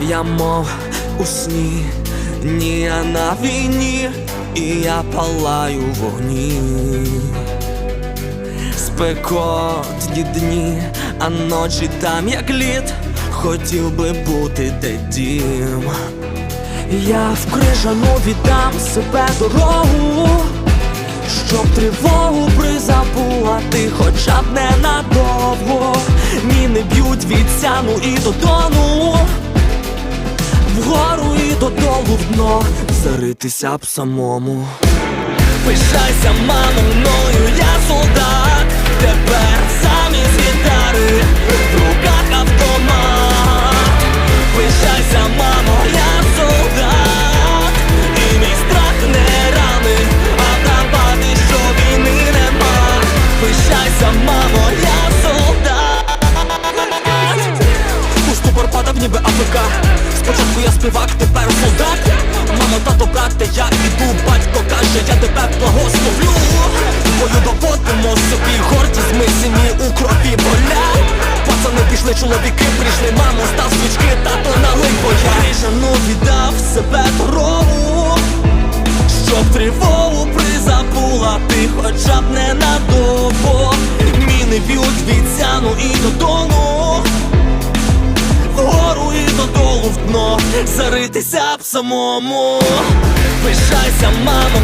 Я мов у сні, ні, я на війні, і я палаю вогні. Спекотні дні, а ночі там як лід, хотів би бути де дім. Я в крижану віддам себе дорогу, щоб тривогу призабувати, хоча б ненадовго. Міни б'ють від сяну і додону, вгору і в дно, заритися б самому. Пишайся, мамо, мною, я солдат, тепер замість гітари, в руках автомат. Пишайся, мамо, я солдат, і мій страх не ранить, а давати, що війни нема. Пишайся, мамо, я солдат. У ступор падав ніби АФК Спочатку я співак, тепер солдат. Мамо, тато, брате, я іду, батько каже, я тебе благословлю. Бою доводимо собі гордість, ми сім'ї у крові поля Пацани пішли, чоловіки прийшли, мамо, став свічки, тато налий боя Крижану віддав себе дорогу щоб тривогу призабула. Ти хоча б ненадовго Міни б'ють від сяну і додону Заритися б самому. Пишайся, мамо,